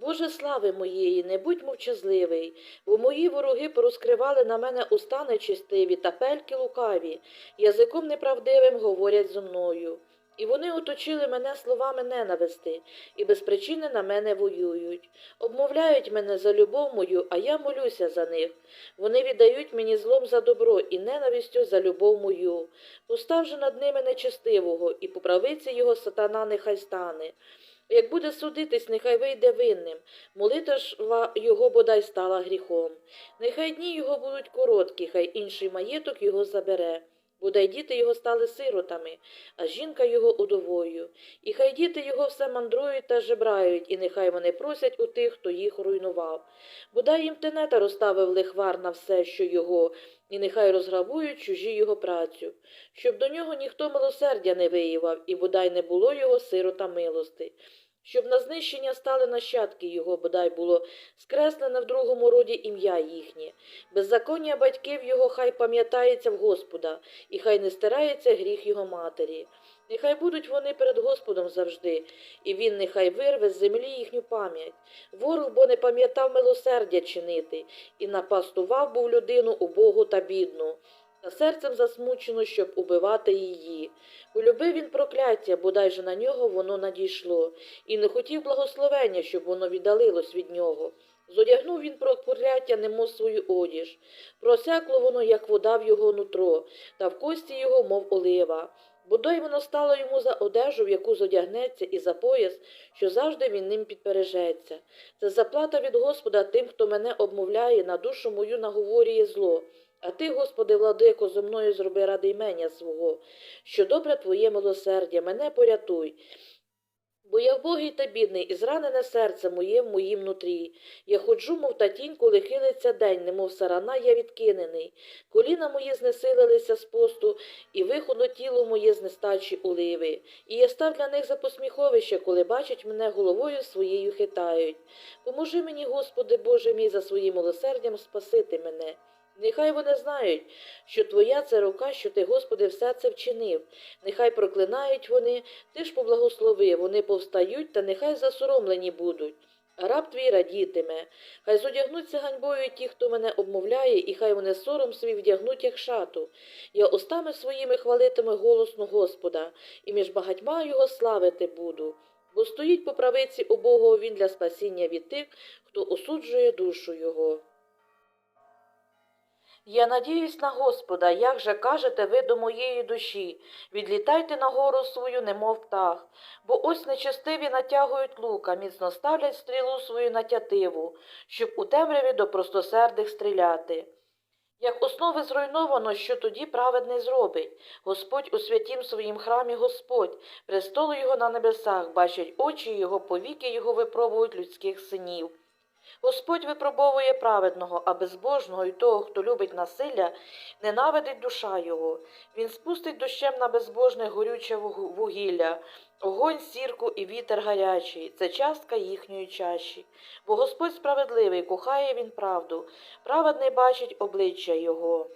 Боже слави моєї, не будь мовчазливий, бо мої вороги порозкривали на мене уста нечистиві та пельки лукаві, язиком неправдивим говорять зо мною. І вони оточили мене словами ненависти, і без причини на мене воюють. Обмовляють мене за любов мою, а я молюся за них. Вони віддають мені злом за добро і ненавистю за любов мою. Постав же над ними нечестивого, і по правиці його сатана нехай стане. Як буде судитись, нехай вийде винним, молитва його бодай стала гріхом. Нехай дні його будуть короткі, хай інший маєток його забере. Бодай діти його стали сиротами, а жінка його удовою. І хай діти його все мандрують та жебрають, і нехай вони просять у тих, хто їх руйнував. Бодай їм тенета розставив лихвар на все, що його, і нехай розграбують чужі його працю, щоб до нього ніхто милосердя не виявав, і бодай не було його сирота милости. Щоб на знищення стали нащадки його, бодай було скреслене в другому роді ім'я їхнє. Беззаконня батьків його хай пам'ятається в Господа, і хай не стирається гріх його матері. Нехай будуть вони перед Господом завжди, і він нехай вирве з землі їхню пам'ять. Ворог бо не пам'ятав милосердя чинити, і напастував був людину убогу та бідну, та серцем засмучено, щоб убивати її. Полюбив він прокляття, бодай же на нього воно надійшло, і не хотів благословення, щоб воно віддалилось від нього. Зодягнув він прокляття, немов свою одіж, просякло воно, як вода в його нутро, та в кості його, мов олива. Бодай воно стало йому за одежу, в яку зодягнеться, і за пояс, що завжди він ним підпережеться. Це заплата від Господа тим, хто мене обмовляє, на душу мою наговорює зло. А ти, Господи, владико, зо мною зроби ради імення свого, що добре твоє милосердя, мене порятуй. Бо я вбогий та бідний, і зранене серце моє в моїм нутрі. Я ходжу, мов та тінь, коли хилиться день, немов сарана я відкинений. Коліна мої знесилилися з посту, і виходно тіло моє з нестачі уливи. І я став для них за посміховище, коли бачать мене головою своєю хитають. Поможи мені, Господи Боже мій, за своїм милосердям спасити мене. Нехай вони знають, що Твоя це рука, що Ти, Господи, все це вчинив. Нехай проклинають вони, Ти ж поблагослови, вони повстають, та нехай засоромлені будуть. Раб твій радітиме, хай зодягнуться ганьбою ті, хто мене обмовляє, і хай вони сором свій вдягнуть, як шату. Я устами своїми хвалитиму голосно Господа, і між багатьма його славити буду. Бо стоїть по правиці убогого він для спасіння від тих, хто осуджує душу його. Я надіюсь на Господа, як же кажете ви до моєї душі, відлітайте на гору свою, немов птах, бо ось нечестиві натягують лука, міцно ставлять стрілу свою на тятиву, щоб у темряві до простосердих стріляти. Як основи зруйновано, що тоді праведний зробить. Господь у святім своїм храмі Господь, престолу його на небесах, бачать очі його, повіки його випробують людських синів. Господь випробовує праведного, а безбожного і того, хто любить насилля, ненавидить душа його. Він спустить дощем на безбожне горюче вугілля, огонь, сірку і вітер гарячий. Це частка їхньої чаші. Бо Господь справедливий, кохає він правду, праведний бачить обличчя його.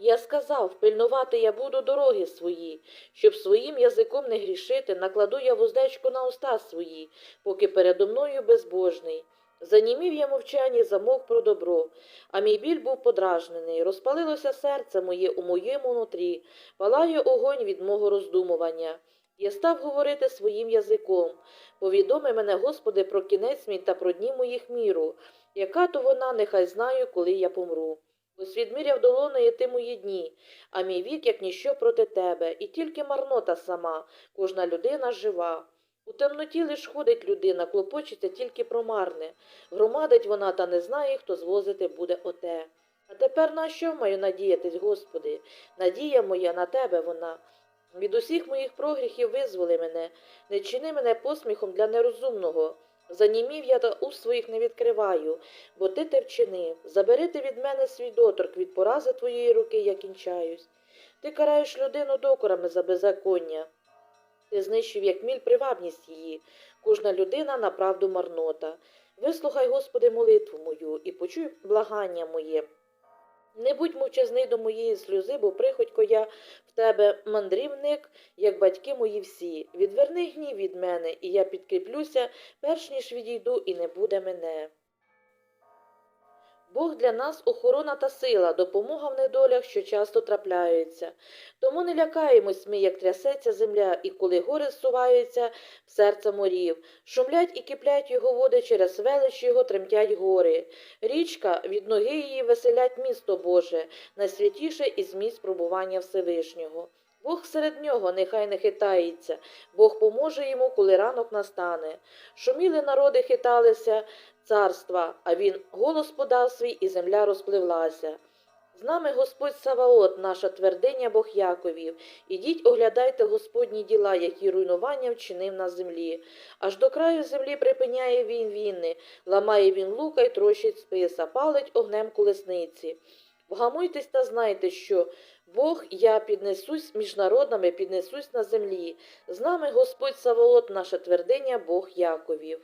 Я сказав, пильнувати я буду дороги свої, щоб своїм язиком не грішити, накладу я вуздечку на уста свої, поки передо мною безбожний. Занімів я мовчання, замовк про добро, а мій біль був подражнений. Розпалилося серце моє у моєму нутрі, палає огонь від мого роздумування. Я став говорити своїм язиком. Повідоми мене, Господи, про кінець мій та про дні моїх міру. Яка то вона, нехай знаю, коли я помру. Ось відміряв долоною ти мої дні, а мій вік, як ніщо проти тебе, і тільки марнота сама, кожна людина жива. У темноті лиш ходить людина, клопочеться тільки про марне. Громадить вона та не знає, хто звозити буде оте. А тепер на що маю надіятись, Господи? Надія моя на тебе вона. Від усіх моїх прогріхів визволи мене, не чини мене посміхом для нерозумного. Занімів я та уст своїх не відкриваю, бо ти те вчинив. Забери ти від мене свій доторк, від порази твоєї руки я кінчаюсь. Ти караєш людину докорами за беззаконня. Ти знищив, як міль, привабність її. Кожна людина на правду марнота. Вислухай, Господи, молитву мою і почуй благання моє. Не будь мовчазний до моєї сльози, бо приходько я в тебе мандрівник, як батьки мої всі. Відверни гнів від мене, і я підкріплюся, перш ніж відійду, і не буде мене. Бог для нас охорона та сила, допомога в недолях, що часто трапляються. Тому не лякаємось ми, як трясеться земля, і коли гори зсуваються в серце морів, шумлять і киплять його води, через велич його тремтять гори. Річка від ноги її веселять місто Боже, найсвятіше із місць пробування Всевишнього. Бог серед нього нехай не хитається, Бог поможе йому, коли ранок настане. Шуміли народи хиталися царства, а він голос подав свій, і земля розпливлася. З нами Господь Саваот, наша твердиня Бог Яковів. Ідіть, оглядайте Господні діла, які руйнування вчинив на землі. Аж до краю землі припиняє він війни, ламає він лука й трощить списа, палить огнем колесниці. Вгамуйтесь та знайте, що Бог я піднесусь між народами, піднесусь на землі. З нами Господь Саваот, наша твердиня Бог Яковів.